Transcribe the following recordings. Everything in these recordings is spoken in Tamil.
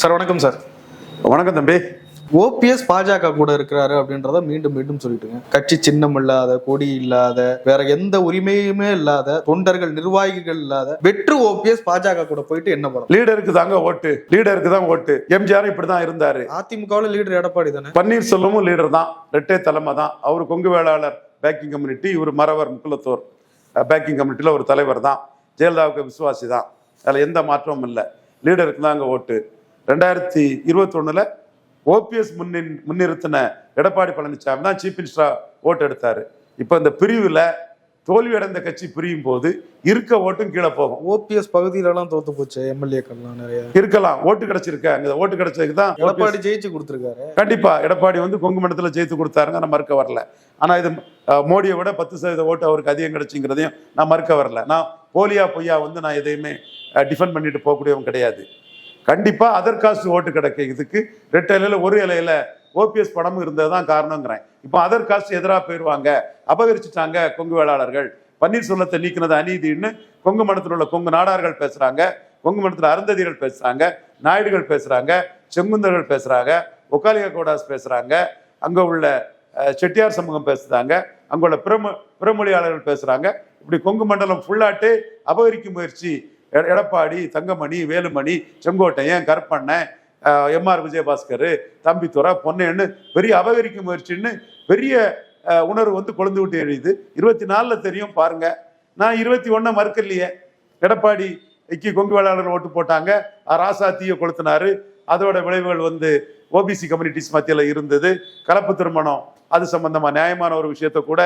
சார் வணக்கம் சார். வணக்கம் தம்பி. ஓபிஎஸ் பாஜக கூட இருக்கிறாரு அப்படின்றத மீண்டும் மீண்டும் சொல்லிட்டுங்க. கட்சி சின்னம் இல்லாத கொடி இல்லாத வேற எந்த உரிமையுமே இல்லாத தொண்டர்கள் நிர்வாகிகள் இல்லாத வெற்று ஓபிஎஸ் பாஜக கூட போயிட்டு என்ன பண்ணலாம் லீடருக்கு தாங்க ஓட்டு. லீடருக்கு தான் ஓட்டு. எம்ஜிஆர் இப்படிதான் இருந்தாரு. அதிமுகவில் லீடர் எடப்பாடி தானே? பன்னீர்செல்வமும் லீடர் தான். ரெட்டே தலைமை தான். அவர் கொங்கு வேளாளர் பேக்கிங் கம்யூனிட்டி இவர் மறவர் முக்குலத்தோர் பேக்கிங் கம்யூனிட்டியில் ஒரு தலைவர் தான். ஜெயலலிதாவுக்கு விசுவாசி தான். அதில் எந்த மாற்றமும் இல்லை. லீடருக்கு தாங்க ஓட்டு. ரெண்டாயிரத்தி இருபத்தொன்னுல ஓபிஎஸ் முன்னின் முன்னிறுத்தின எடப்பாடி பழனிசாமி தான் சீஃப் மினிஸ்டரா ஓட்டு எடுத்தாரு. இப்போ இந்த பிரிவில் தோல்வி அடைந்த கட்சி பிரியும் போது இருக்க ஓட்டும் கீழே போகும். ஓபிஎஸ் பகுதியிலலாம் தோத்து போச்சு எம்எல்ஏக்கள்லாம் நிறைய. இருக்கலாம் ஓட்டு கிடைச்சிருக்க. அங்க ஓட்டு கிடைச்சதுக்கு தான் எடப்பாடி ஜெயிச்சு கொடுத்துருக்காரு. கண்டிப்பா எடப்பாடி வந்து கொங்கு மண்டலத்தில் ஜெயித்து கொடுத்தாருங்க நான் மறுக்க வரல. ஆனா இது மோடியை விட பத்து சதவீத ஓட்டு அவருக்கு அதிகம் கிடைச்சுங்கிறதையும் நான் மறுக்க வரல. நான் போலியா பொய்யா வந்து நான் எதையுமே டிஃபெண்ட் பண்ணிட்டு போகக்கூடியவன் கிடையாது. கண்டிப்பா அதர் காஸ்ட் ஓட்டு கிடைக்கிறதுக்கு ரெட்டை இலையில ஒரு இலையில ஓபிஎஸ் படமும் இருந்தது தான் காரணங்கிறேன். இப்போ அதர் காஸ்ட் எதிராக போயிடுவாங்க அபகரிச்சுட்டாங்க கொங்கு வேளாளர்கள். பன்னீர்செல்வத்தை நீக்கினது அநீதின்னு கொங்கு மண்டலத்தில் உள்ள கொங்கு நாடார்கள் பேசுறாங்க. கொங்கு மண்டலத்தில் அருந்ததிகள் பேசுறாங்க. நாயுடுகள் பேசுறாங்க. செங்குந்தர்கள் பேசுறாங்க. ஒக்காலியா கோடாஸ் பேசுறாங்க. அங்கே உள்ள செட்டியார் சமூகம் பேசுறாங்க. அங்கே உள்ள பிறமொழியாளர்கள் பேசுறாங்க. இப்படி கொங்கு மண்டலம் ஃபுல்லாட்டு அபகரிக்கும் முயற்சி எடப்பாடி தங்கமணி வேலுமணி செங்கோட்டையன் கருப்பண்ணன் எம்ஆர் விஜயபாஸ்கர் தம்பித்துறை பொன்னேன்னு பெரிய அபகரிக்கும் முயற்சின்னு பெரிய உணர்வு வந்து கொழுந்து விட்டு எழுது இருபத்தி நாலில் தெரியும் பாருங்க. நான் இருபத்தி ஒன்றை மறுக்கலையே. எடப்பாடி இக்கி கொங்கு வேளாளர் ஓட்டு போட்டாங்க. ராசா தீய கொளுத்தினாரு. அதோட விளைவுகள் வந்து ஓபிசி கம்யூனிட்டிஸ் மத்தியில் இருந்தது. கலப்பு திருமணம் அது சம்பந்தமாக நியாயமான ஒரு விஷயத்த கூட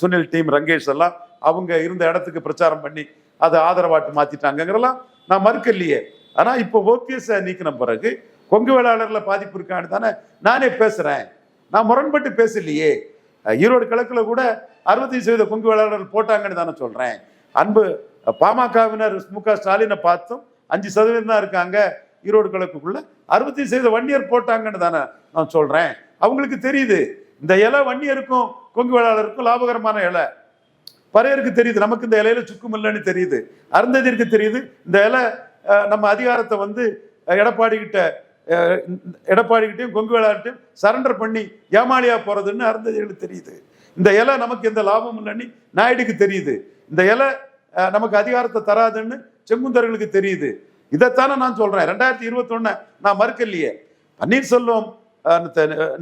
சுனில் டீம் ரங்கேஷ் எல்லாம் அவங்க இருந்த இடத்துக்கு பிரச்சாரம் பண்ணி அதை ஆதரவாட்டு மாத்திட்டாங்கங்கிறலாம் நான் மறுக்கலையே. ஆனா இப்போ ஓபிஎஸ் நீக்கின பிறகு கொங்கு வேளாளர்ல பாதிப்பு இருக்கான்னு தானே நானே பேசுறேன். நான் முரண்பட்டு பேசலையே. ஈரோடு கிழக்குல கூட அறுபத்தி சதவீத கொங்கு வேளாளர்கள் போட்டாங்கன்னு தானே சொல்றேன். அன்பு பாமகவினர் மு க ஸ்டாலினை பார்த்தும் அஞ்சு சதவீதம் தான் இருக்காங்க ஈரோடு கிழக்குக்குள்ள. அறுபத்தி சதவீத வன்னியர் போட்டாங்கன்னு தானே நான் சொல்றேன். அவங்களுக்கு தெரியுது இந்த இலை வன்னியருக்கும் கொங்கு வேளாளருக்கும் லாபகரமான இலை. பறையருக்கு தெரியுது நமக்கு இந்த இலையில சுக்கும் இல்லைன்னு தெரியுது. அருந்ததிற்கு தெரியுது இந்த இலை நம்ம அதிகாரத்தை வந்து எடப்பாடி கிட்ட எடப்பாடி கிட்டையும் கொங்கு வேளாட்டையும் சரண்டர் பண்ணி ஏமாளியா போறதுன்னு அருந்ததிகளுக்கு தெரியுது. இந்த இலை நமக்கு எந்த லாபமும் இல்லைன்னு நாயுடுக்கு தெரியுது. இந்த இலை நமக்கு அதிகாரத்தை தராதுன்னு செங்குந்தர்களுக்கு தெரியுது. இதைத்தானே நான் சொல்றேன். ரெண்டாயிரத்தி இருபத்தொன்னு நான் மறுக்கலையே. பன்னீர்செல்வம்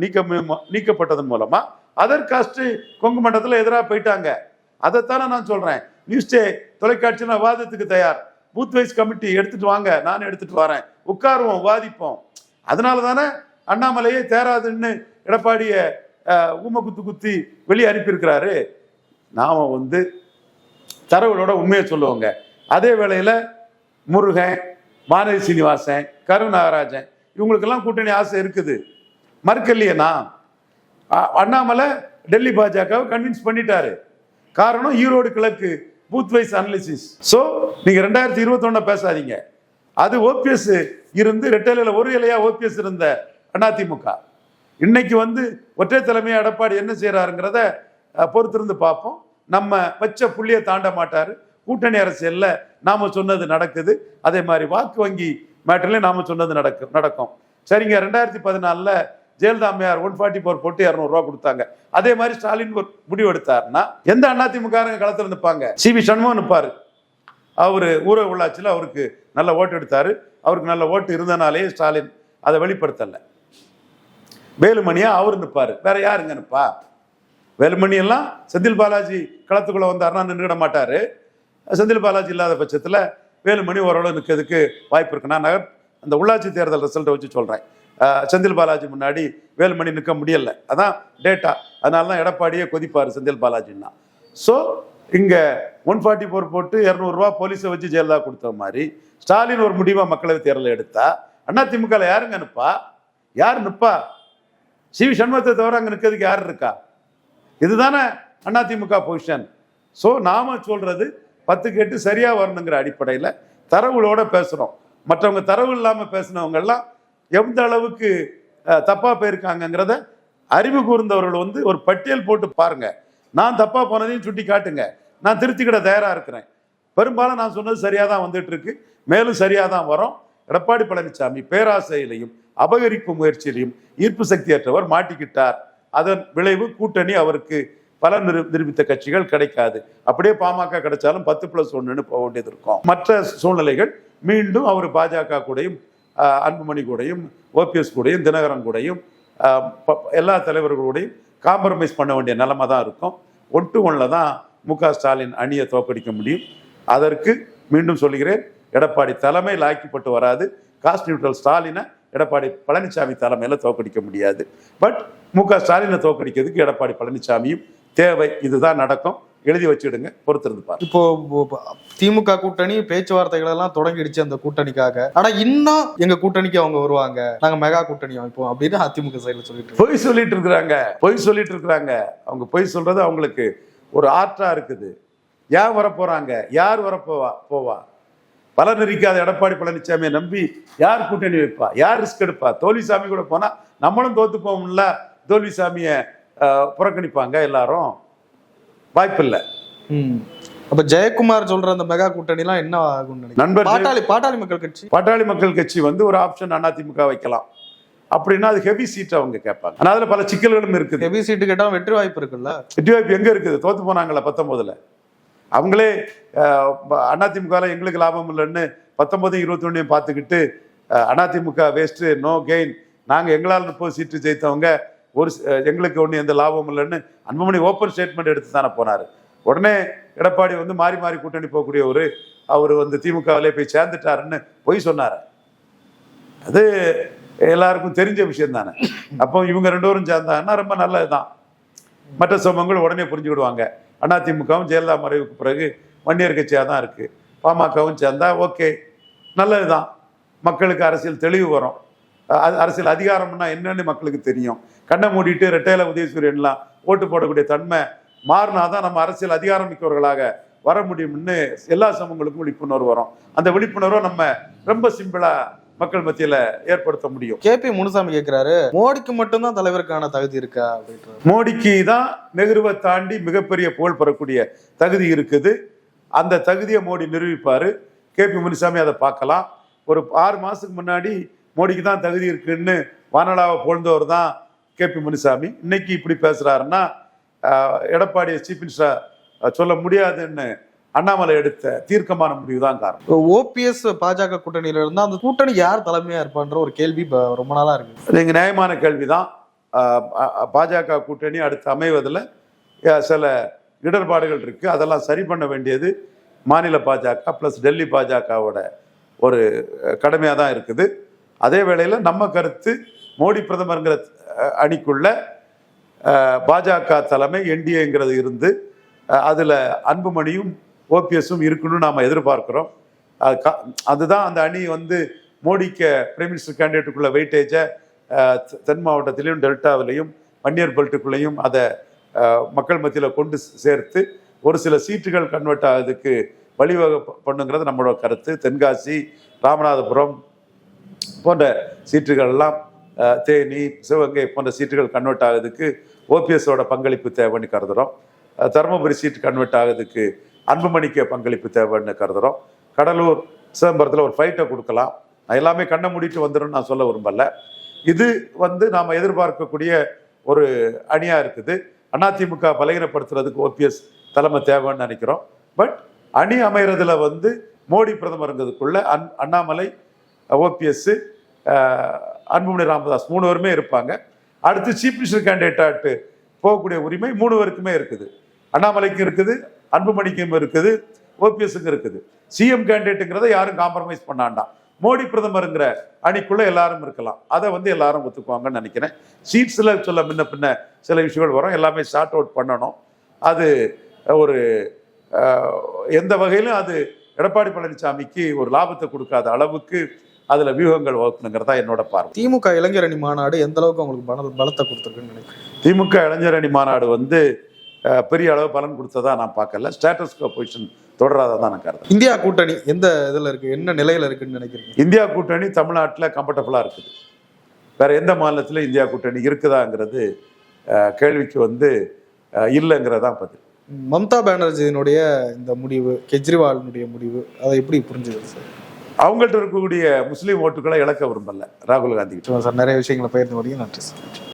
நீக்க நீக்கப்பட்டதன் மூலமா அதர் காஸ்ட் கொங்கு மண்டலத்தில் எதிராக போயிட்டாங்க. அதைத்தானே நான் சொல்கிறேன் நியூஸ் டே தொலைக்காட்சியில் நான் வாதத்துக்கு தயார். பூத் வைஸ் கமிட்டி எடுத்துட்டு வாங்க நான் எடுத்துட்டு வரேன். உட்காருவோம் வாதிப்போம். அதனால தானே அண்ணாமலையே தேராதுன்னு எடப்பாடிய உமை ஊம குத்து குத்தி வெளியே அனுப்பியிருக்கிறாரு. நாம வந்து தரவுகளோட உண்மையை சொல்லுவோங்க. அதே வேளையில் முருகன் மானதி சீனிவாசன் கரு நாகராஜன் இவங்களுக்கெல்லாம் கூட்டணி ஆசை இருக்குது. மறுக்கலையே நான் அண்ணாமலை டெல்லி பாஜகவை கன்வின்ஸ் பண்ணிட்டாரு. காரணம் ஈரோடு கிழக்கு பூத் வைஸ் அனாலிசிஸ் ஸோ நீங்கள் ரெண்டாயிரத்தி இருபத்தொன்னு பேசாதீங்க. அது ஓபிஎஸ் இருந்து ரெட்டையில ஒரு இலையா ஓபிஎஸ் இருந்த அதிமுக. இன்னைக்கு வந்து ஒற்றை தலைமையை எடப்பாடி என்ன செய்யறாருங்கிறத பொறுத்திருந்து பார்ப்போம். நம்ம வச்ச புள்ளியை தாண்ட மாட்டார். கூட்டணி அரசியலில் நாம் சொன்னது நடக்குது. அதே மாதிரி வாக்கு வங்கி மேட்டர்லேயும் நாம் சொன்னது நடக்கும் நடக்கும். சரிங்க ரெண்டாயிரத்தி பதினாலில் ஜெயலலிதா அம்மையார் ஒன் ஃபார்ட்டி ஃபோர் போட்டு இரநூறுவா கொடுத்தாங்க. அதே மாதிரி ஸ்டாலின் ஒரு முடிவு எடுத்தாருன்னா எந்த அதிமுகங்க களத்தில் நிற்பாங்க சி வி சண்முகம் நிற்பாரு அவர் ஊரக உள்ளாட்சியில் அவருக்கு நல்ல ஓட்டு எடுத்தார். அவருக்கு நல்ல ஓட்டு இருந்தனாலே ஸ்டாலின் அதை வெளிப்படுத்தலை. வேலுமணியா அவர் நிற்பாரு வேற யாருங்க நிற்பா வேலுமணி எல்லாம் செந்தில் பாலாஜி களத்துக்குள்ள வந்தாருன்னா நின்றுட மாட்டாரு. செந்தில் பாலாஜி இல்லாத பட்சத்தில் வேலுமணி ஓரளவு நிற்கிறதுக்கு வாய்ப்பு இருக்கு நான் நகர் அந்த உள்ளாட்சி தேர்தல் ரிசல்ட்டை வச்சு சொல்கிறேன் செந்தில் பாலாஜி முன்னாடி வேலுமணி நிற்க முடியல. அதான் டேட்டா அதனால தான் எடப்பாடியே கொதிப்பார் செந்தில் பாலாஜின்னா. ஸோ இங்கே ஒன் ஃபார்ட்டி ஃபோர் போட்டு இரநூறுவா போலீஸை வச்சு ஜெயலலிதா கொடுத்த மாதிரி ஸ்டாலின் ஒரு முடிவாக மக்களவை தேர்தல் எடுத்தா அதிமுகவில் யாருங்க நிற்பா யார் நிற்பா சி வி சண்முகத்தை தவிர அங்கே நிற்கிறதுக்கு யார் இருக்கா? இதுதானே திமுக பொசிஷன் ஸோ நாம சொல்றது பத்து கேட்டு சரியாக வரணுங்கிற அடிப்படையில் தரவுகளோட பேசுகிறோம் மற்றவங்க தரவு இல்லாமல் பேசினவங்கெல்லாம் எந்த அளவுக்கு தப்பாக போயிருக்காங்கங்கிறத அறிவு கூர்ந்தவர்கள் வந்து ஒரு பட்டியல் போட்டு பாருங்க. நான் தப்பாக போனதையும் சுட்டி காட்டுங்க. நான் திருத்திக்கிட தயாராக இருக்கிறேன். பெரும்பாலும் நான் சொன்னது சரியாக தான் வந்துட்டு இருக்கு மேலும் சரியாக தான் வரும். எடப்பாடி பழனிசாமி பேராசையிலையும் அபகரிப்பு முயற்சியிலையும் ஈர்ப்பு சக்தியற்றவர் மாட்டிக்கிட்டார். அதன் விளைவு கூட்டணி அவருக்கு பல நிரு நிரூபித்த கட்சிகள் கிடைக்காது. அப்படியே பாமக கிடைச்சாலும் பத்து பிளஸ் ஒன்றுன்னு போக வேண்டியது இருக்கும். மற்ற சூழ்நிலைகள் மீண்டும் அவர் பாஜக கூடயும் அன்புமணி கூடையும் ஓபிஎஸ் கூடையும் தினகரன் கூடையும் ப- எல்லா தலைவர்களோடையும் காம்ப்ரமைஸ் பண்ண வேண்டிய நிலைமை தான் இருக்கும். ஒன் டு ஒன்ல தான் மு க ஸ்டாலின் அணியை தோற்கடிக்க முடியும். அதற்கு மீண்டும் சொல்கிறேன் எடப்பாடி தலைமையில் ஆக்கிப்பட்டு வராது. காஸ்ட் நியூட்ரல் ஸ்டாலினை எடப்பாடி பழனிசாமி தலைமையில் தோற்கடிக்க முடியாது. பட் மு க ஸ்டாலினை தோற்கடிக்கிறதுக்கு எடப்பாடி பழனிசாமியும் தேவை. இதுதான் நடக்கும். எழுதி வச்சுடுங்க பொறுத்திருந்து பாருங்க. இப்போ திமுக கூட்டணி பேச்சுவார்த்தைகள் எல்லாம் தொடங்கிடுச்சு அந்த கூட்டணிக்காக. ஆனா இன்னும் எங்க கூட்டணிக்கு அவங்க வருவாங்க. நாங்க மெகா கூட்டணி அமைப்போம் அப்படின்னு அதிமுக சைடுல சொல்லிட்டு. பொய் சொல்லிட்டு இருக்கிறாங்க பொய் சொல்லிட்டு இருக்கிறாங்க. அவங்க பொய் சொல்றது அவங்களுக்கு ஒரு ஆற்றா இருக்குது. ஏன் வரப்போறாங்க? யார் வரப்போவா போவா? பலன் இருக்காத எடப்பாடி பழனிசாமியை நம்பி யார் கூட்டணி வைப்பா? யார் ரிஸ்க் எடுப்பா? தோல்விசாமி கூட போனா நம்மளும் தோத்து போவோம்ல தோல்விசாமியை புறக்கணிப்பாங்க எல்லாரும். வாய்ப்பில்லை. அப்ப ஜெயக்குமார் சொல்ற அந்த மெகா கூட்டணி எல்லாம் என்ன நினைக்கிறீங்க? நண்பர் பாட்டாளி பாட்டாளி மக்கள் கட்சி. பாட்டாளி மக்கள் கட்சி வந்து ஒரு ஆப்ஷன் அதிமுக வைக்கலாம். அப்படின்னா அது ஹெவி சீட் அவங்க கேட்பாங்க. ஆனா அதுல பல சிக்கல்களும் இருக்குது. ஹெவி சீட்டு கேட்டா வெற்றி வாய்ப்பு இருக்குல்ல? வெற்றி வாய்ப்பு எங்க இருக்குது? தோத்து போனாங்களா பத்தொன்பதுல? அவங்களே அஹ், ப- அதிமுக ல எங்களுக்கு லாபம் இல்லைன்னு பத்தொன்பது இருபத்தொன்னையும் பார்த்துக்கிட்டு அஹ், அதிமுக வேஸ்ட் நோ கெயின் நாங்க எங்களால் முப்பது சீட்டு ஜெயித்தவங்க ஒரு எங்களுக்கு ஒன்றும் எந்த லாபம் இல்லைன்னு அன்புமணி ஓப்பன் ஸ்டேட்மெண்ட் எடுத்து தானே போனார். உடனே எடப்பாடி வந்து மாறி மாறி கூட்டணி போகக்கூடிய ஒரு அவர் வந்து திமுகவிலே போய் சேர்ந்துட்டாருன்னு பொய் சொன்னார். அது எல்லாருக்கும் தெரிஞ்ச விஷயம் தானே. அப்போ இவங்க ரெண்டு பேரும் சேர்ந்தாங்கன்னா ரொம்ப நல்லதுதான். மற்ற சமூகங்கள் உடனே புரிஞ்சுக்கிடுவாங்க. அதிமுகவும் ஜெயலலிதா மறைவுக்கு பிறகு வன்னியர் கட்சியாக தான் இருக்குது பாமகவும் சேர்ந்தா ஓகே நல்லதுதான். மக்களுக்கு அரசியல் தெளிவு வரும். அரசியல் அதிகாரம்னா என்னன்னு மக்களுக்கு தெரியும். கண்ணை மூடிட்டு ரெட்டையில உதயசூரியன்லாம் ஓட்டு போடக்கூடிய தன்மை மாறினாதான் நம்ம அரசியல் அதிகாரம் மிக்கவர்களாக வர முடியும்னு எல்லா சமூகங்களுக்கும் விழிப்புணர்வு வரும். அந்த விழிப்புணர்வை நம்ம ரொம்ப சிம்பிளா மக்கள் மத்தியில ஏற்படுத்த முடியும். கே பி முனுசாமி கேக்குறாரு மோடிக்கு மட்டும்தான் தலைவருக்கான தகுதி இருக்கா அப்படின்றாரு. மோடிக்கு தான் நெஹ்ருவை தாண்டி மிகப்பெரிய புகழ் பெறக்கூடிய தகுதி இருக்குது. அந்த தகுதியை மோடி நிரூபிப்பாரு. கே பி முனுசாமி அதை பார்க்கலாம். ஒரு ஆறு மாசத்துக்கு முன்னாடி மோடிக்கு தான் தகுதி இருக்குன்னு வானலாவை புகழ்ந்தவர் தான் கே பி முனுசாமி. இன்னைக்கு இப்படி பேசுறாருன்னா ஆஹ், எடப்பாடி சீஃப் மினிஸ்டர் சொல்ல முடியாதுன்னு அண்ணாமலை எடுத்த தீர்க்கமான முடிவு தான் காரணம். ஓபிஎஸ் பாஜக கூட்டணியில இருந்தா அந்த கூட்டணி யார் தலைமையா இருப்பான்ற ஒரு கேள்வி இப்ப ரொம்ப நாளா இருக்கு. நீங்க நியாயமான கேள்விதான் ஆஹ் அ- பாஜக கூட்டணி அடுத்து அமைவதில் சில இடர்பாடுகள் இருக்கு. அதெல்லாம் சரி பண்ண வேண்டியது மாநில பாஜக ப்ளஸ் டெல்லி பாஜகவோட ஒரு கடமையாக தான் இருக்குது. அதே வேளையில் நம்ம கருத்து மோடி பிரதமருங்கிற அணிக்குள்ள பாஜக தலைமை என்டிஏங்கிறது இருந்து அதில் அன்புமணியும் ஓபிஎஸும் இருக்கணும்னு நாம் எதிர்பார்க்குறோம். அது கா- அதுதான் அந்த அணி வந்து மோடிக்கு பிரைம் மினிஸ்டர் கேண்டிடேட்டுக்குள்ள வெயிட்டேஜை தென் மாவட்டத்திலையும் டெல்டாவிலையும் வன்னியர் பெல்ட்டுக்குள்ளேயும் அதை மக்கள் மத்தியில் கொண்டு சேர்த்து ஒரு சில சீட்டுகள் கன்வெர்ட் ஆகிறதுக்கு வழிவகை பண்ணுங்கிறது நம்மளோட கருத்து. தென்காசி ராமநாதபுரம் போன்ற சீட்டுகள் தேனி சிவகங்கை போன்ற சீட்டுகள் கன்வெர்ட் ஆகுறதுக்கு ஓபிஎஸோட பங்களிப்பு தேவைன்னு கருதுகிறோம் தருமபுரி சீட்டு கன்வெர்ட் ஆகுதுக்கு அன்புமணிக்கு பங்களிப்பு தேவைன்னு கருதுகிறோம் கடலூர் சிதம்பரத்தில் ஒரு ஃபைட்டை கொடுக்கலாம். எல்லாமே கண்ணை மூடிட்டு வந்துடும் நான் சொல்ல விரும்பல. இது வந்து நாம் எதிர்பார்க்கக்கூடிய ஒரு அணியாக இருக்குது. அதிமுக பலகீனப்படுத்துறதுக்கு ஓபிஎஸ் தலைமை தேவைன்னு நினைக்கிறோம். பட் அணி அமைகிறதுல வந்து மோடி பிரதமருங்கிறதுக்குள்ள அன் அண்ணாமலை ஓபிஎஸ் அன்புமணி ராமதாஸ் மூணு பேருமே இருப்பாங்க. அடுத்து சீஃப் மினிஸ்டர் கேண்டிடேட்டாட்டு போகக்கூடிய உரிமை மூணு பேருக்குமே இருக்குது. அண்ணாமலைக்கும் இருக்குது அன்புமணிக்கும் இருக்குது ஓபிஎஸ்க்கும் இருக்குது. சிஎம் கேண்டிடேட்டுங்கிறத யாரும் காம்ப்ரமைஸ் பண்ணாண்டாம் மோடி பிரதமருங்கிற அணிக்குள்ள எல்லாரும் இருக்கலாம். அதை வந்து எல்லாரும் ஒத்துக்குவாங்கன்னு நினைக்கிறேன். சீட்ஸில் சொல்ல முன்ன பின்ன சில விஷயங்கள் வரும். எல்லாமே ஷார்ட் அவுட் பண்ணணும். அது ஒரு எந்த வகையிலும் அது எடப்பாடி பழனிசாமிக்கு ஒரு லாபத்தை கொடுக்காத அளவுக்கு அதுல வியூகங்கள் வகுக்கணுங்கிறதா என்னோட பார்வை. திமுக இளைஞர் அணி மாநாடு எந்த அளவுக்கு அவங்களுக்கு பல பலத்தை கொடுத்துருக்குன்னு நினைக்கிறேன் திமுக இளைஞர் அணி மாநாடு வந்து பெரிய அளவு பலன் கொடுத்ததா நான் பார்க்கல. ஸ்டேட்டஸ் பொசிஷன் தொடராத தான் நான் கருதுறேன். இந்தியா கூட்டணி எந்த இதுல இருக்கு? என்ன நிலையில இருக்குன்னு நினைக்கிறீங்க? இந்தியா கூட்டணி தமிழ்நாட்டில் கம்ஃபர்டபுளாக இருக்குது. வேற எந்த மாநிலத்திலும் இந்தியா கூட்டணி இருக்குதாங்கிறது கேள்விக்கு வந்து இல்லைங்கிறதான் பதில். மம்தா பானர்ஜியினுடைய இந்த முடிவு கெஜ்ரிவாலினுடைய முடிவு அதை எப்படி புரிஞ்சுது சார்? அவங்கள்ட்ட இருக்கக்கூடிய முஸ்லீம் ஓட்டுகளை இழக்க விரும்பல ராகுல் காந்தி சார் நிறைய விஷயங்களை பயிர்ந்து முடியும் நன்றி சார்.